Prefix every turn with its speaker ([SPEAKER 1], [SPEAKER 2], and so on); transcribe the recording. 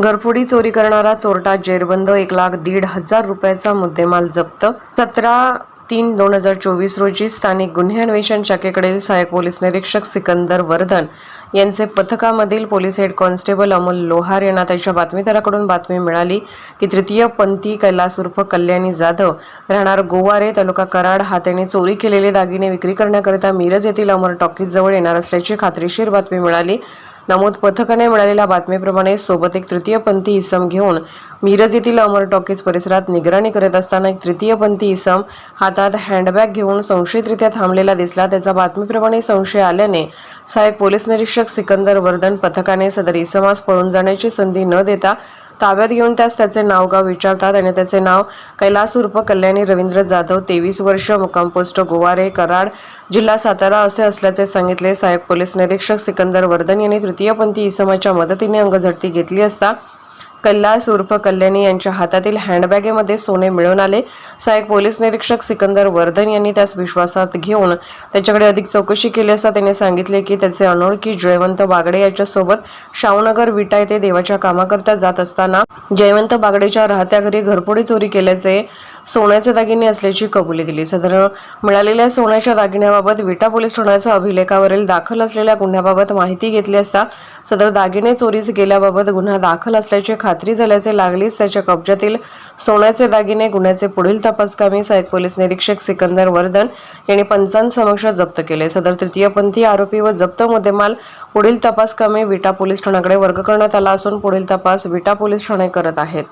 [SPEAKER 1] घरफोडी चोरी करणारा चोरटा जेरबंद एक लाख दीड हजार रुपयाचा मुद्देमाल जप्त. सतरा तीन दोन हजार चोवीस रोजी स्थानिक गुन्हे अन्वेषण शाखेकडील सहाय्यक पोलीस निरीक्षक सिकंदर वर्धन यांचे पथकामधील police head constable Amol Lohar यांना त्याच्या बातमीदाराकडून बातमी मिळाली की तृतीय पंथी कैलास उर्फ कल्याणी जाधव राहणार गोवारे तालुका कराड. हाताने चोरी केलेले दागिने विक्री करण्याकरिता मिरज येथील अमर टॉकीजजवळ येणार असल्याची खात्रीशीर बातमी मिळाली. नमूद पथकाने मिळालेल्या बातमीप्रमाणे सोबत एक तृतीयपंथी इसम घेऊन मिरज येथील अमर टॉकीज परिसरात निगराणी करत असताना एक तृतीयपंथी इसम हातात हँडबॅग घेऊन संशयितरित्या थांबलेला दिसला. त्याचा बातमीप्रमाणे संशय आल्याने सहाय्यक पोलीस निरीक्षक सिकंदर वर्धन पथकाने सदर इसमास पळून जाण्याची संधी न देता ताब्यात घेऊन त्यास त्याचे नाव गाव विचारतात आणि त्याचे नाव कैलास उर्फ कल्याणी रवींद्र जाधव तेवीस वर्ष मुक्काम पोस्ट गोवारे कराड जिल्हा सातारा असे असल्याचे सांगितले. सहाय्यक पोलीस निरीक्षक सिकंदर वर्धन यांनी तृतीयपंथी इसमाच्या मदतीने अंगझडती घेतली असता कैलास उर्फ कल्याणी यांच्या हातातील हँडबॅगेमध्ये सोने मिळून आले. सहाय्यक पोलीस निरीक्षक सिकंदर वर्धन यांनी त्यास विश्वासात घेऊन त्याच्याकडे अधिक चौकशी केली असता त्याने सांगितले की त्याचे अनोळखी जयवंत बागडे याच्यासोबत शावनगर विटा येथे देवाच्या कामाकरता जात असताना जयवंत बागडेच्या राहत्या घरी घरफोडी चोरी केल्याचे सोन्याचे दागिने असल्याची कबुली दिली. सदर मिळालेल्या सोन्याच्या दागिन्याबाबत विटा पोलीस ठाण्याच्या अभिलेखावरील दाखल असलेल्या गुन्ह्याबाबत माहिती घेतली असता सदर दागिने चोरीस गेल्याबाबत गुन्हा दाखल असल्याची खात्री झाल्याचे लागलीच त्याच्या कब्जातील सोन्याचे दागिने गुन्ह्याचे पुढील तपासकामी सहाय्यक पोलीस निरीक्षक सिकंदर वर्धन यांनी पंचांसमक्ष जप्त केले. सदर तृतीयपंथी आरोपी व जप्त मुद्देमाल पुढील तपासकामी विटा पोलीस ठाण्याकडे वर्ग करण्यात आला असून पुढील तपास विटा पोलीस ठाणे करत आहेत.